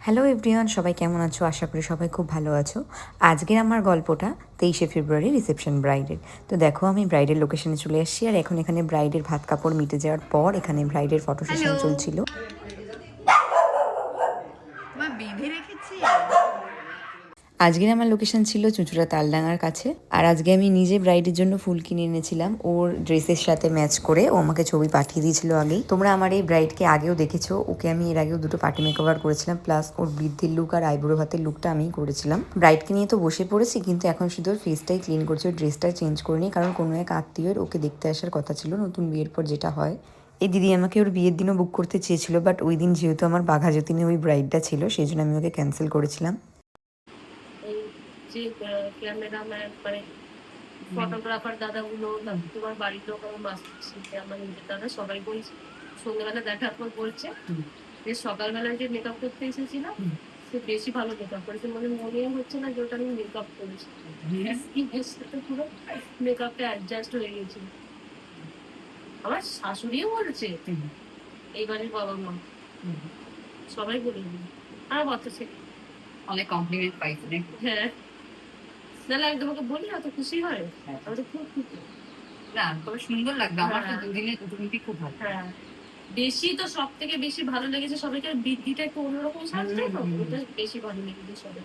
Hello everyone সবাই কেমন আছো? আশা করি সবাই খুব ভালো আছো। আজকের আমার গল্পটা তেইশে ফেব্রুয়ারি রিসেপশন ব্রাইডের। তো দেখো আমি ব্রাইডের লোকেশনে চলে এসেছি আর এখন এখানে ব্রাইডের ভাত কাপড় মিটে যাওয়ার পর এখানে ব্রাইডের ফটো সেশন চলছিল তোমার বেঁধে রেখেছি আজকের আমার লোকেশন ছিল চুঁচুড়া তালডাঙ্গার কাছে, আর আজকে আমি নিজে ব্রাইডের জন্য ফুল কিনে এনেছিলাম। ওর ড্রেসের সাথে ম্যাচ করে ও আমাকে ছবি পাঠিয়ে দিয়েছিল আগেই। তোমরা আমার এই ব্রাইডকে আগেও দেখেছ, ওকে আমি এর আগেও দুটো পার্টি মেকওভার করেছিলাম প্লাস ওর বৃদ্ধির লুক আর আইব্রো ভাতের লুকটা আমিই করেছিলাম। ব্রাইডকে নিয়ে তো বসে পড়েছি, কিন্তু এখন শুধু ওর ফেসটাই ক্লিন করছে, ওর ড্রেসটা চেঞ্জ করিনি, কারণ কোনো এক আত্মীয়ের ওকে দেখতে আসার কথা ছিল, নতুন বিয়ের পর যেটা হয়। এই দিদি আমাকে ওর বিয়ের দিনও বুক করতে চেয়েছিল বাট ওই দিন যেহেতু আমার বাঘা যতীনে ওই ব্রাইডটা ছিল, সেই জন্য আমি ওকে ক্যান্সেল করেছিলাম। যে ক্যামেরাম্যান মানে ফটোগ্রাফার দাদাগুলো তোমার বাড়ির লোক আমার শিল্পী আমার নিজের দাদা সবাই বলছে সন্ধ্যাবেলা দেখার পর বলছে যে সকালবেলায় যে মেকআপ করতে এসেছিলাম সে বেশি ভালো মেকআপ করেছে মানে মনে হচ্ছে না যে ওটা আমি মেকআপ করেছি। স্কিনের সাথে পুরো মেকআপটা অ্যাডজাস্ট হয়ে গেছিল আমার শাশুড়িও বলছে এই বাড়ির বাবা মা। সবাই বলে আর ছেলে অনেক কমপ্লিমেন্ট পাইছি হ্যাঁ। নাহলে আমি তোমাকে বলি এত খুশি হয়। আমি তো খুব খুশি। না তবে সুন্দর লাগবে। আমার তো হ্যাঁ। দুদিনে দুদিনটি খুব ভালো। হ্যাঁ। বেশি তো সব থেকে বেশি ভালো লেগেছে সবাইকে বৃদ্ধিটা একটু অন্যরকম সাজছে তো? বেশি ভালো লেগেছে সবাই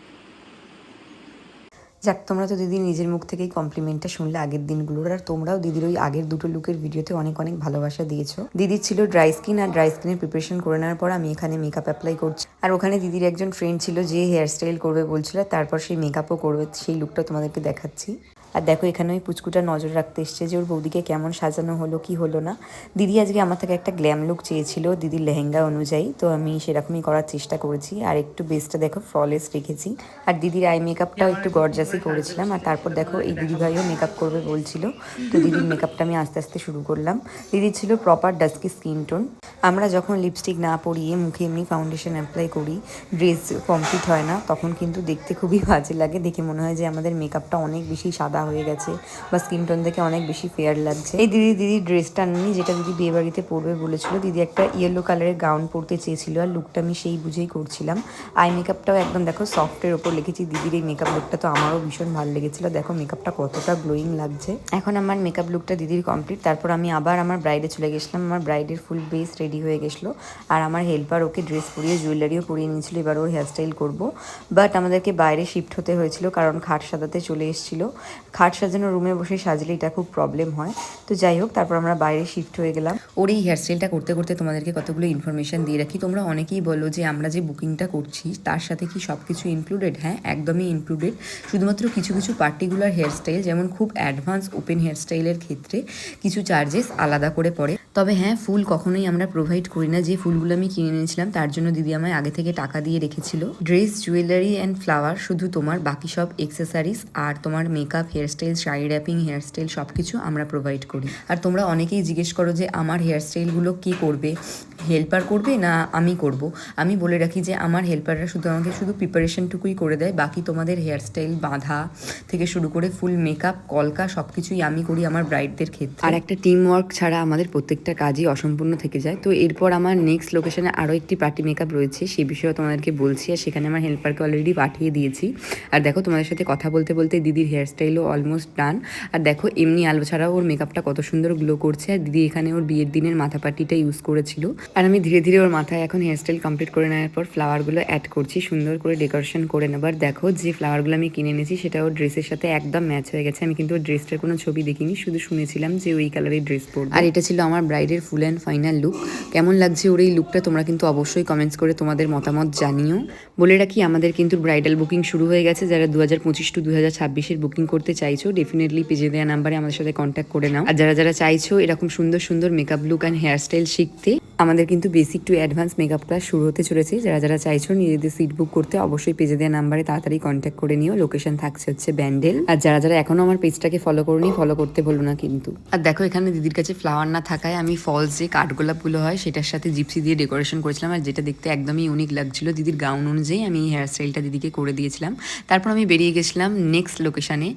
যাক, তোমরা তো দিদি নিজের মুখ থেকেই কমপ্লিমেন্টটা শুনলে আগের দিনগুলোর, আর তোমরাও দিদির ওই আগের দুটো লুকের ভিডিওতে অনেক অনেক ভালোবাসা দিয়েছ। দিদির ছিল ড্রাই স্কিন আর ড্রাই স্কিনের প্রিপারেশন করে নেওয়ার পর আমি এখানে মেকআপ অ্যাপ্লাই করছি। আর ওখানে দিদির একজন ফ্রেন্ড ছিল যে হেয়ার স্টাইল করবে বলছিল, তারপর সেই মেকআপও করবে, সেই লুকটা তোমাদেরকে দেখাচ্ছি। আর দেখো, এখানে ওই পুচকুটা নজর রাখতে এসছে যে ওর বৌদিকে কেমন সাজানো হলো, কি হলো না। দিদি আজকে আমার থেকে একটা গ্ল্যাম লুক চেয়েছিল, দিদির লেহেঙ্গা অনুযায়ী। তো আমি সেরকমই করার চেষ্টা করেছি। আর একটু বেসটা দেখো ফ্ললেস রেখেছি। আর দিদির আই মেকআপটাও একটু গর্জাসই করেছিলাম। আর তারপর দেখো, এই দিদিভাইও মেকআপ করবে বলছিল। তো দিদির মেকআপটা আমি আস্তে আস্তে শুরু করলাম। দিদির ছিল প্রপার ডাস্কি স্কিন টোন আমরা যখন লিপস্টিক না পরিয়ে মুখে এমনি ফাউন্ডেশন অ্যাপ্লাই করি ড্রেস কমপ্লিট হয় না, তখন কিন্তু দেখতে খুবই বাজে লাগে। দেখে মনে হয় যে আমাদের মেকআপটা অনেক বেশি সাদা হয়ে গেছে বা স্কিন টোন থেকে অনেক বেশি ফেয়ার লাগছে। এই দিদি দিদি ড্রেসটা নিই যেটা দিদি বিয়ে বাড়িতে পরবে বলেছিল, দিদি একটা ইয়েলো কালারের গাউন পরতে চেয়েছিল আর লুকটা আমি সেই বুঝেই করছিলাম। আই মেকআপটাও একদম দেখো সফটের ওপর লিখেছি দিদির এই মেকআপ লুকটা তো আমারও ভীষণ ভালো লেগেছিল। দেখো মেকআপটা কতটা গ্লোয়িং লাগছে। এখন আমার মেকআপ লুকটা দিদির কমপ্লিট তারপর আমি আবার আমার ব্রাইডে চলে গেছিলাম। আমার ব্রাইডের ফুল বেস রেডি হয়ে গেছিল। আর আমার হেল্পার ওকে ড্রেস পরিয়ে জুয়েলারিও পরিয়ে নিয়েছিলো। এবার ওর হেয়ারস্টাইল করব। বাট আমাদেরকে বাইরে শিফট হতে হয়েছিল, কারণ খাট সাজাতে চলে এসেছিল। খাট সাজানো রুমে বসে সাজলে এটা খুব প্রবলেম হয়। তো যাই হোক, তারপর আমরা বাইরে শিফট হয়ে গেলাম। ওর এই হেয়ারস্টাইলটা করতে করতে তোমাদেরকে কতগুলো ইনফরমেশন দিয়ে রাখি। তোমরা অনেকেই বলো যে আমরা যে বুকিংটা করছি, তার সাথে কি সব কিছু ইনক্লুডেড হ্যাঁ একদমই ইনক্লুডেড শুধুমাত্র কিছু কিছু পার্টিকুলার হেয়ারস্টাইল যেমন খুব অ্যাডভান্স ওপেন হেয়ারস্টাইলের ক্ষেত্রে কিছু চার্জেস আলাদা করে পড়ে। তবে হ্যাঁ ফুল কখনোই আমরা প্রোভাইড করি না। যে ফুলগুলো আমি কিনে নিয়েছিলাম তার জন্য দিদি আমায় আগে থেকে টাকা দিয়ে রেখেছিল। ড্রেস জুয়েলারি অ্যান্ড ফ্লাওয়ার শুধু তোমার, বাকি সব এক্সেসারিজ আর তোমার makeup hairstyle sari wrapping hairstyle সব কিছু আমরা প্রোভাইড করি। আর তোমরা অনেকেই জিজ্ঞেস করো যে, আমার হেয়ারস্টাইলগুলো কি করবে? হেল্পার করবে না আমি করব? আমি বলে রাখি যে আমার হেল্পাররা শুধু আমাকে শুধু প্রিপারেশনটুকুই করে দেয়। বাকি তোমাদের হেয়ারস্টাইল বাঁধা থেকে শুরু করে ফুল মেকআপ কলকা সব কিছুই আমি করি আমার ব্রাইডদের ক্ষেত্রে। আর একটা টিম ওয়ার্ক ছাড়া আমাদের প্রত্যেকটা কাজই অসম্পূর্ণ থেকে যায়। তো এরপর আমার নেক্সট লোকেশনে আরও একটি পার্টি মেকআপ রয়েছে, সে বিষয়ে তোমাদেরকে বলছি। আর সেখানে আমার হেল্পারকে অলরেডি পাঠিয়ে দিয়েছি। আর দেখো তোমাদের সাথে কথা বলতে বলতে দিদির হেয়ারস্টাইলও অলমোস্ট ডান আর দেখো এমনি আলো ছাড়াও ওর মেকআপটা কত সুন্দর গ্লো করছে। আর দিদি এখানে ওর বিয়ের দিনের মাথা পাটিটা ইউজ করেছিল। আর আমি ধীরে ধীরে ওর মাথায় এখন হেয়ারস্টাইল কমপ্লিট করে নেওয়ার পর ফ্লাওয়ারগুলো অ্যাড করছি, সুন্দর করে ডেকোরেশন করে নেবার দেখো, যে ফ্লাওয়ারগুলো আমি কিনে এনেছি, সেটা ওর ড্রেসের সাথে একদম ম্যাচ হয়ে গেছে। আমি কিন্তু ওর ড্রেসটার কোনো ছবি দেখিনি, শুধু শুনেছিলাম যে ওই কালারের ড্রেস পরবে। আর এটা ছিল আমার ব্রাইডের ফুল অ্যান্ড ফাইনাল লুক কেমন লাগছে ওর এই লুকটা তোমরা কিন্তু অবশ্যই কমেন্টস করে তোমাদের মতামত জানিও। বলে রাখি, আমাদের কিন্তু ব্রাইডাল বুকিং শুরু হয়ে গেছে। যারা দু হাজার পঁচিশ টু দু হাজার ছাব্বিশের বুকিং করতে চাইছো ডেফিনেটলি পেজে দেওয়া নাম্বারে আমাদের সাথে কন্ট্যাক্ট করে নাও। আর যারা যারা চাইছো এরকম সুন্দর সুন্দর মেকআপ লুক অ্যান্ড হেয়ারস্টাইল শিখতে। আমাদের কিন্তু basic to advance makeup class শুরু হতে চলেছে। যারা যারা চাইছো নিজেদের সিট বুক করতে, অবশ্যই পেজে দেওয়া নাম্বারে তাড়াতাড়ি কন্ট্যাক্ট করে নিও। লোকেশন থাকছে হচ্ছে ব্যান্ডেল আর যারা যারা এখনও আমার পেজটাকে ফলো করনি ফলো করতে ভুলো না কিন্তু। আর দেখো, এখানে দিদির কাছে ফ্লাওয়ার না থাকায় আমি ফলস যে কাঠগোলাপগুলো হয়, সেটার সাথে জিপসি দিয়ে ডেকোরেশন করেছিলাম। আর যেটা দেখতে একদমই ইউনিক লাগছিল দিদির গাউন অনুযায়ী আমি হেয়ার স্টাইলটা দিদিকে করে দিয়েছিলাম। তারপর আমি বেরিয়ে গেছিলাম নেক্সট লোকেশানে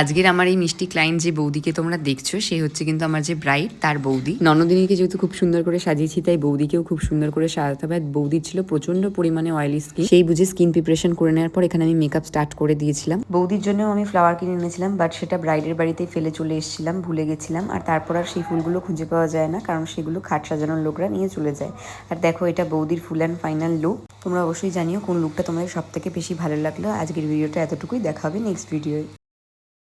আজকের আমার এই মিষ্টি ক্লায়েন্ট যে বৌদিকে তোমরা দেখছ, সে হচ্ছে কিন্তু আমার যে ব্রাইড তার বৌদি। ননদিনীকে যেহেতু খুব সুন্দর করে সাজিয়েছি তাই বৌদিকেও খুব সুন্দর করে সাজাতে হবে। বৌদির ছিল প্রচণ্ড পরিমাণে অয়েলি স্কিন সেই বুঝে স্কিন প্রিপারেশন করে নেওয়ার পর এখানে আমি মেকআপ স্টার্ট করে দিয়েছিলাম। বৌদির জন্য আমি ফ্লাওয়ার কিনে এনেছিলাম বাট সেটা ব্রাইডের বাড়িতেই ফেলে চলে এসেছিলাম ভুলে গেছিলাম। আর তারপর আর সেই ফুলগুলো খুঁজে পাওয়া যায় না কারণ সেগুলো খাট সাজানোর লোকরা নিয়ে চলে যায়। আর দেখো এটা বৌদির ফুল অ্যান্ড ফাইনাল লুক তোমরা অবশ্যই জানিও কোন লুকটা তোমাদের সব থেকে বেশি ভালো লাগল। আজকের ভিডিওটা এতটুকুই। দেখা হবে নেক্সট ভিডিওয়